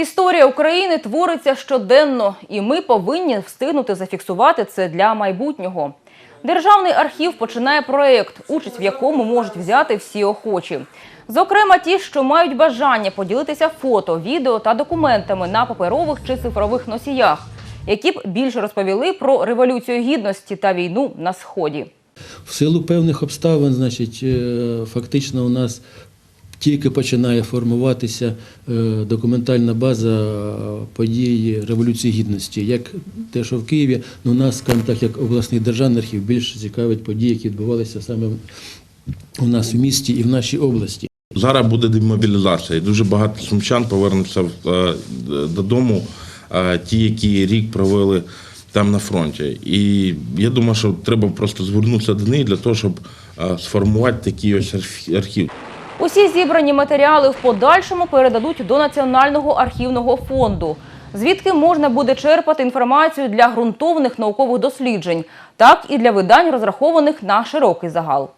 Історія України твориться щоденно, і ми повинні встигнути зафіксувати це для майбутнього. Державний архів починає проєкт, участь в якому можуть взяти всі охочі. Зокрема, ті, що мають бажання поділитися фото, відео та документами на паперових чи цифрових носіях, які б більше розповіли про революцію гідності та війну на сході. В силу певних обставин, значить, е, фактично у нас тільки починає формуватися е, документальна база подій Революції Гідності. Як те, що в Києві, ну нас, скажімо так, як обласний державний архів, більше цікавить події, які відбувалися саме у нас в місті і в нашій області. Зараз буде демобілізація, дуже багато сумчан повернуться е, додому, е, ті, які рік провели там на фронті. І я думаю, що треба просто звернутися до них для того, щоб сформувати такий ось арх- архів. Усі зібрані матеріали в подальшому передадуть до Національного архівного фонду, звідки можна буде черпати інформацію для ґрунтовних наукових досліджень, так і для видань, розрахованих на широкий загал.